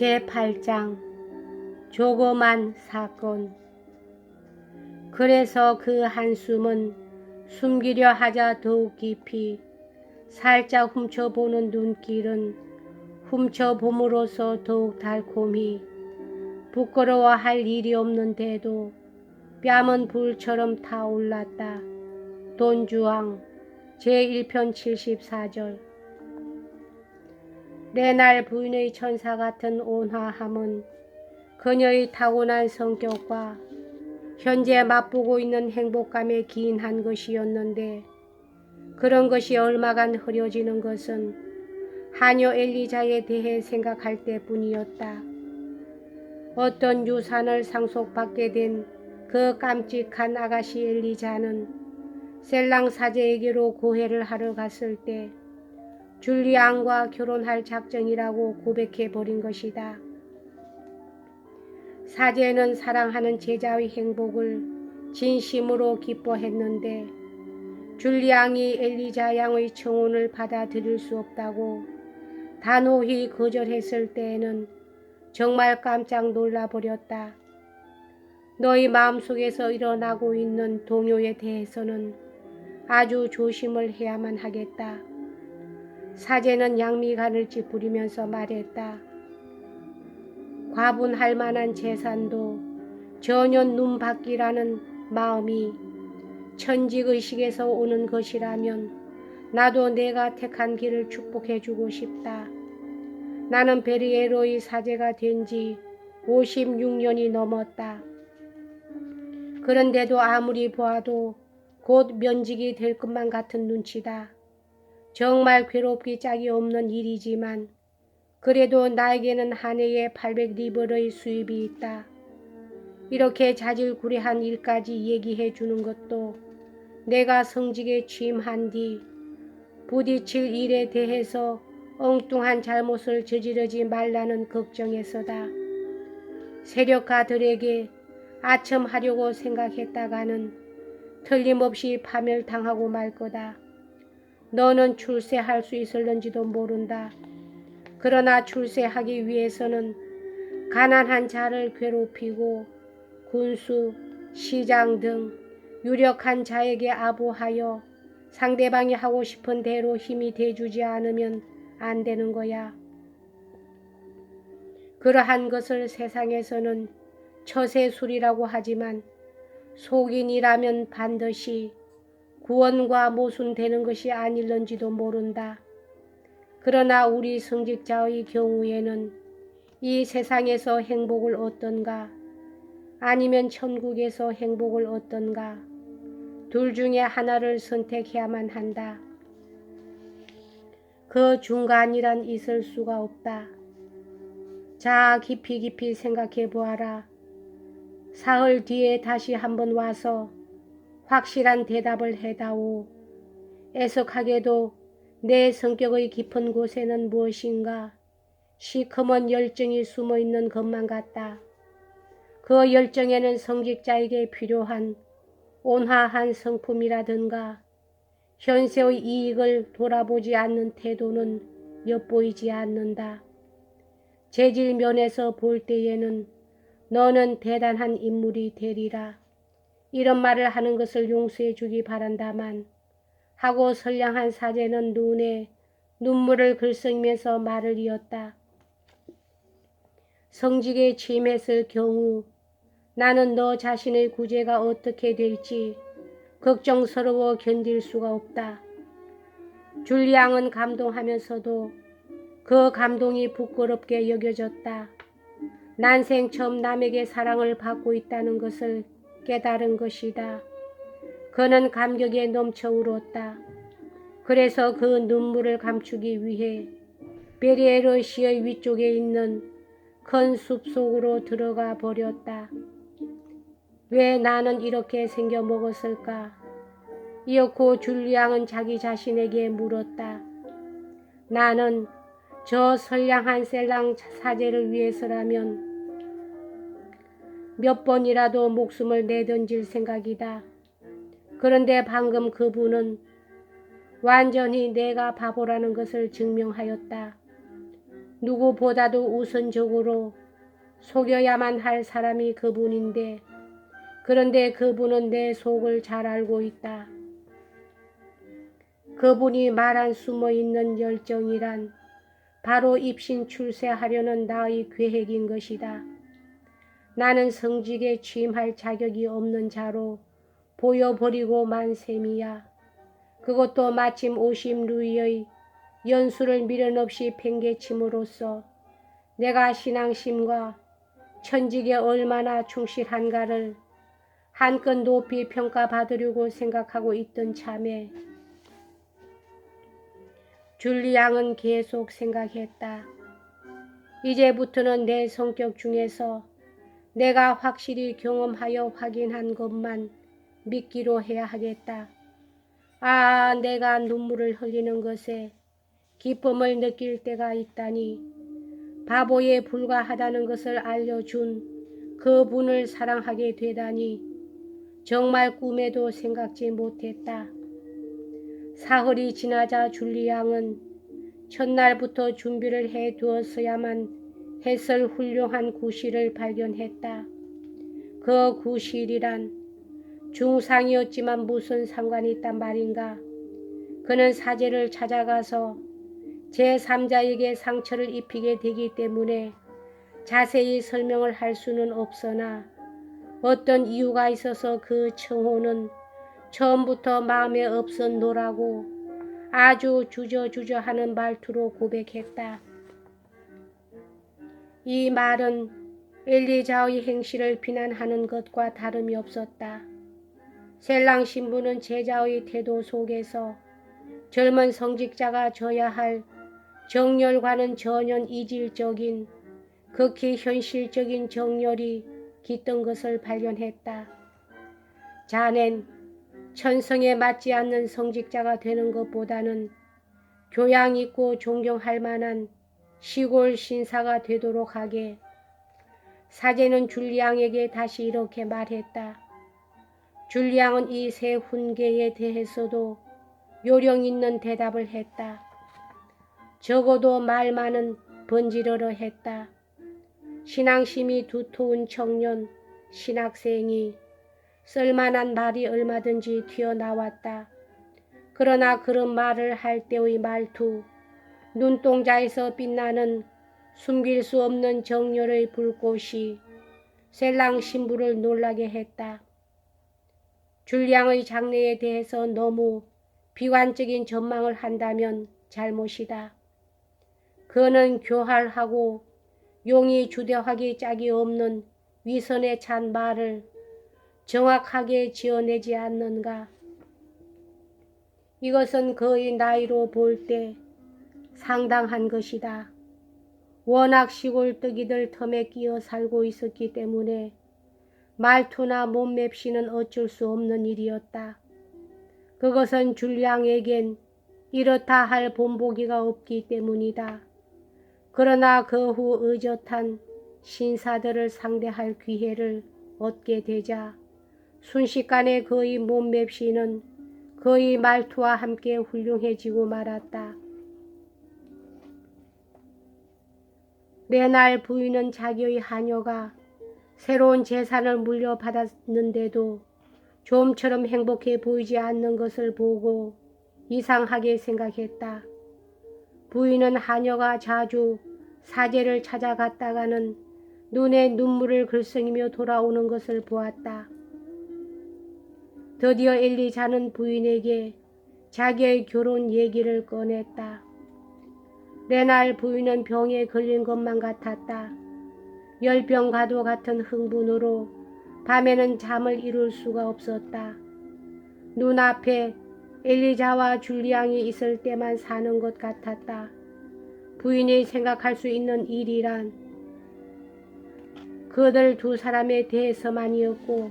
제8장 조그만 사건 그래서 그 한숨은 숨기려 하자 더욱 깊이 살짝 훔쳐보는 눈길은 훔쳐봄으로써 더욱 달콤히 부끄러워할 일이 없는데도 뺨은 불처럼 타올랐다. 돈주왕 제1편 74절 내 날 부인의 천사 같은 온화함은 그녀의 타고난 성격과 현재 맛보고 있는 행복감에 기인한 것이었는데 그런 것이 얼마간 흐려지는 것은 하녀 엘리자에 대해 생각할 때뿐이었다. 어떤 유산을 상속받게 된 그 깜찍한 아가씨 엘리자는 셀랑 사제에게로 고해를 하러 갔을 때 줄리안과 결혼할 작정이라고 고백해 버린 것이다. 사제는 사랑하는 제자의 행복을 진심으로 기뻐했는데 줄리앙이 엘리자 양의 청혼을 받아들일 수 없다고 단호히 거절했을 때에는 정말 깜짝 놀라 버렸다. 너희 마음속에서 일어나고 있는 동요에 대해서는 아주 조심을 해야만 하겠다. 사제는 양미간을 찌푸리면서 말했다. 과분할 만한 재산도 전혀 눈밖이라는 마음이 천직의식에서 오는 것이라면 나도 내가 택한 길을 축복해주고 싶다. 나는 베리에로의 사제가 된 지 56년이 넘었다. 그런데도 아무리 보아도 곧 면직이 될 것만 같은 눈치다. 정말 괴롭기 짝이 없는 일이지만 그래도 나에게는 한 해에 800리벌의 수입이 있다. 이렇게 자질구레한 일까지 얘기해 주는 것도 내가 성직에 취임한 뒤 부딪힐 일에 대해서 엉뚱한 잘못을 저지르지 말라는 걱정에서다. 세력가들에게 아첨하려고 생각했다가는 틀림없이 파멸당하고 말 거다. 너는 출세할 수 있을런지도 모른다. 그러나 출세하기 위해서는 가난한 자를 괴롭히고 군수, 시장 등 유력한 자에게 아부하여 상대방이 하고 싶은 대로 힘이 돼주지 않으면 안 되는 거야. 그러한 것을 세상에서는 처세술이라고 하지만 속인이라면 반드시 구원과 모순되는 것이 아닐런지도 모른다. 그러나 우리 성직자의 경우에는 이 세상에서 행복을 얻던가 아니면 천국에서 행복을 얻던가 둘 중에 하나를 선택해야만 한다. 그 중간이란 있을 수가 없다. 자, 깊이 깊이 생각해 보아라. 사흘 뒤에 다시 한번 와서 확실한 대답을 해다오. 애석하게도 내 성격의 깊은 곳에는 무엇인가 시커먼 열정이 숨어 있는 것만 같다. 그 열정에는 성직자에게 필요한 온화한 성품이라든가 현세의 이익을 돌아보지 않는 태도는 엿보이지 않는다. 재질 면에서 볼 때에는 너는 대단한 인물이 되리라. 이런 말을 하는 것을 용서해 주기 바란다만 하고 선량한 사제는 눈에 눈물을 글썽이면서 말을 이었다. 성직에 취임했을 경우 나는 너 자신의 구제가 어떻게 될지 걱정스러워 견딜 수가 없다. 줄리앙은 감동하면서도 그 감동이 부끄럽게 여겨졌다. 난생 처음 남에게 사랑을 받고 있다는 것을 깨달은 것이다. 그는 감격에 넘쳐 울었다. 그래서 그 눈물을 감추기 위해 베리에르 시의 위쪽에 있는 큰 숲속으로 들어가 버렸다. 왜 나는 이렇게 생겨 먹었을까? 이었고 줄리앙은 자기 자신에게 물었다. 나는 저 선량한 셀랑 사제를 위해서라면 몇 번이라도 목숨을 내던질 생각이다. 그런데 방금 그분은 완전히 내가 바보라는 것을 증명하였다. 누구보다도 우선적으로 속여야만 할 사람이 그분인데 그런데 그분은 내 속을 잘 알고 있다. 그분이 말한 숨어있는 열정이란 바로 입신 출세하려는 나의 계획인 것이다. 나는 성직에 취임할 자격이 없는 자로 보여버리고 만 셈이야. 그것도 마침 오심 루이의 연수를 미련 없이 팽개침으로써 내가 신앙심과 천직에 얼마나 충실한가를 한껏 높이 평가받으려고 생각하고 있던 참에 줄리앙은 계속 생각했다. 이제부터는 내 성격 중에서 내가 확실히 경험하여 확인한 것만 믿기로 해야 하겠다. 아, 내가 눈물을 흘리는 것에 기쁨을 느낄 때가 있다니 바보에 불과하다는 것을 알려준 그분을 사랑하게 되다니 정말 꿈에도 생각지 못했다. 사흘이 지나자 줄리앙은 첫날부터 준비를 해 두었어야만 했을 훌륭한 구실을 발견했다. 그 구실이란 중상이었지만 무슨 상관이 있단 말인가. 그는 사제를 찾아가서 제3자에게 상처를 입히게 되기 때문에 자세히 설명을 할 수는 없으나 어떤 이유가 있어서 그 청호는 처음부터 마음에 없었노라고 아주 주저주저 하는 말투로 고백했다. 이 말은 엘리자의 행실을 비난하는 것과 다름이 없었다. 셀랑 신부는 제자의 태도 속에서 젊은 성직자가 져야 할 정열과는 전혀 이질적인 극히 현실적인 정열이 깃든 것을 발견했다. 자넨 천성에 맞지 않는 성직자가 되는 것보다는 교양 있고 존경할 만한 시골 신사가 되도록 하게 사제는 줄리앙에게 다시 이렇게 말했다. 줄리앙은 이 세 훈계에 대해서도 요령 있는 대답을 했다. 적어도 말 많은 번지르르 했다. 신앙심이 두터운 청년, 신학생이 쓸만한 말이 얼마든지 튀어나왔다. 그러나 그런 말을 할 때의 말투, 눈동자에서 빛나는 숨길 수 없는 정열의 불꽃이 셀랑 신부를 놀라게 했다. 줄량의 장래에 대해서 너무 비관적인 전망을 한다면 잘못이다. 그는 교활하고 용이 주대하기 짝이 없는 위선에 찬 말을 정확하게 지어내지 않는가. 이것은 그의 나이로 볼 때 상당한 것이다. 워낙 시골뜨기들 틈에 끼어 살고 있었기 때문에 말투나 몸맵시는 어쩔 수 없는 일이었다. 그것은 줄량에겐 이렇다 할 본보기가 없기 때문이다. 그러나 그 후 의젓한 신사들을 상대할 기회를 얻게 되자 순식간에 그의 몸맵시는 그의 말투와 함께 훌륭해지고 말았다. 내날 부인은 자기의 하녀가 새로운 재산을 물려받았는데도 좀처럼 행복해 보이지 않는 것을 보고 이상하게 생각했다. 부인은 하녀가 자주 사제를 찾아갔다가는 눈에 눈물을 글썽이며 돌아오는 것을 보았다. 드디어 엘리자는 부인에게 자기의 결혼 얘기를 꺼냈다. 내 날 부인은 병에 걸린 것만 같았다. 열병과도 같은 흥분으로 밤에는 잠을 이룰 수가 없었다. 눈앞에 엘리자와 줄리앙이 있을 때만 사는 것 같았다. 부인이 생각할 수 있는 일이란 그들 두 사람에 대해서만이었고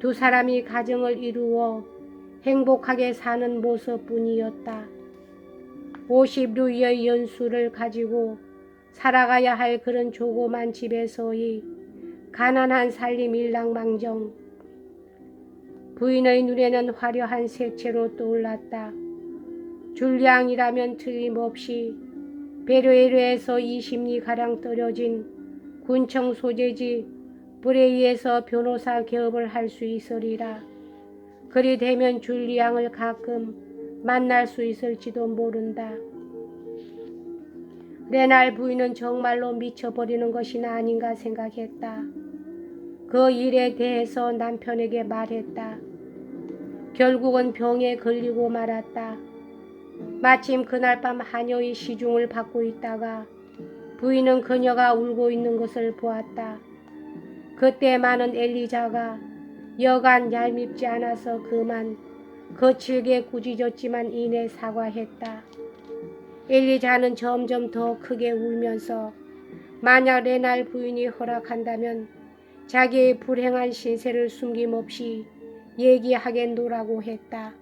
두 사람이 가정을 이루어 행복하게 사는 모습뿐이었다. 50루의 연수를 가지고 살아가야 할 그런 조그만 집에서의 가난한 살림 일랑망정 부인의 눈에는 화려한 색채로 떠올랐다. 줄량이라면 틀림없이 베르에르에서 20리 가량 떨어진 군청 소재지 브레이에서 변호사 개업을 할 수 있으리라. 그리 되면 줄리앙을 가끔 만날 수 있을지도 모른다. 레날 부인은 정말로 미쳐버리는 것이나 아닌가 생각했다. 그 일에 대해서 남편에게 말했다. 결국은 병에 걸리고 말았다. 마침 그날 밤 하녀의 시중을 받고 있다가 부인은 그녀가 울고 있는 것을 보았다. 그때 많은 엘리자가 여간 얄밉지 않아서 그만 거칠게 꾸짖었지만 이내 사과했다. 엘리자는 점점 더 크게 울면서 만약 레날 부인이 허락한다면 자기의 불행한 신세를 숨김없이 얘기하겠노라고 했다.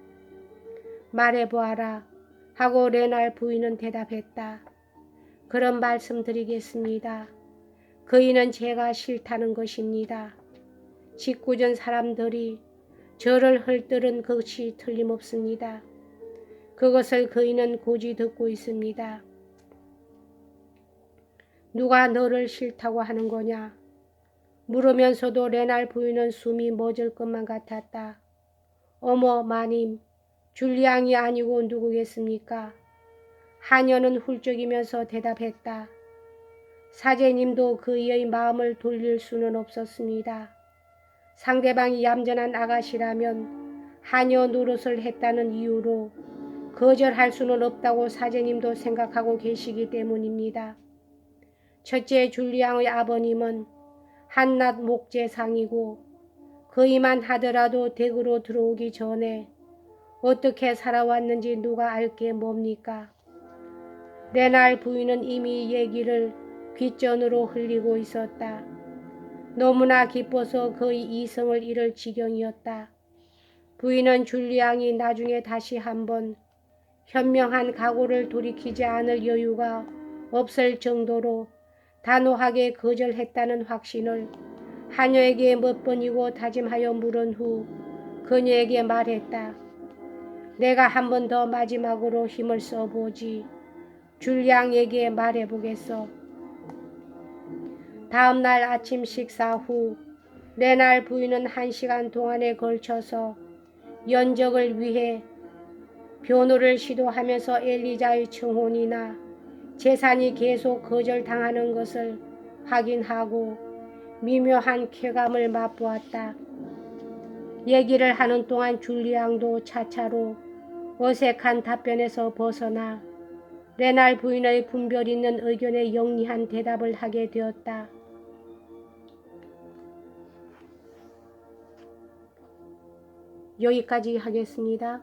말해보아라 하고 레날 부인은 대답했다. 그런 말씀 드리겠습니다. 그이는 제가 싫다는 것입니다. 직구전 사람들이 저를 헐뜯은 것이 틀림없습니다. 그것을 그이는 고지 듣고 있습니다. 누가 너를 싫다고 하는 거냐? 물으면서도 레날 부인은 숨이 멎을 것만 같았다. 어머 마님, 줄리앙이 아니고 누구겠습니까? 하녀는 훌쩍이면서 대답했다. 사제님도 그의 마음을 돌릴 수는 없었습니다. 상대방이 얌전한 아가씨라면 하녀 노릇을 했다는 이유로 거절할 수는 없다고 사제님도 생각하고 계시기 때문입니다. 첫째 줄리앙의 아버님은 한낱 목재상이고 그이만 하더라도 댁으로 들어오기 전에 어떻게 살아왔는지 누가 알게 뭡니까? 레날 부인은 이미 얘기를 귓전으로 흘리고 있었다. 너무나 기뻐서 그의 이성을 잃을 지경이었다. 부인은 줄리앙이 나중에 다시 한번 현명한 각오를 돌이키지 않을 여유가 없을 정도로 단호하게 거절했다는 확신을 하녀에게 몇 번이고 다짐하여 물은 후 그녀에게 말했다. 내가 한 번 더 마지막으로 힘을 써보지. 줄리앙에게 말해보겠어. 다음 날 아침 식사 후 레날 부인은 한 시간 동안에 걸쳐서 연적을 위해 변호를 시도하면서 엘리자의 청혼이나 재산이 계속 거절당하는 것을 확인하고 미묘한 쾌감을 맛보았다. 얘기를 하는 동안 줄리앙도 차차로 어색한 답변에서 벗어나 레날 부인의 분별 있는 의견에 영리한 대답을 하게 되었다. 여기까지 하겠습니다.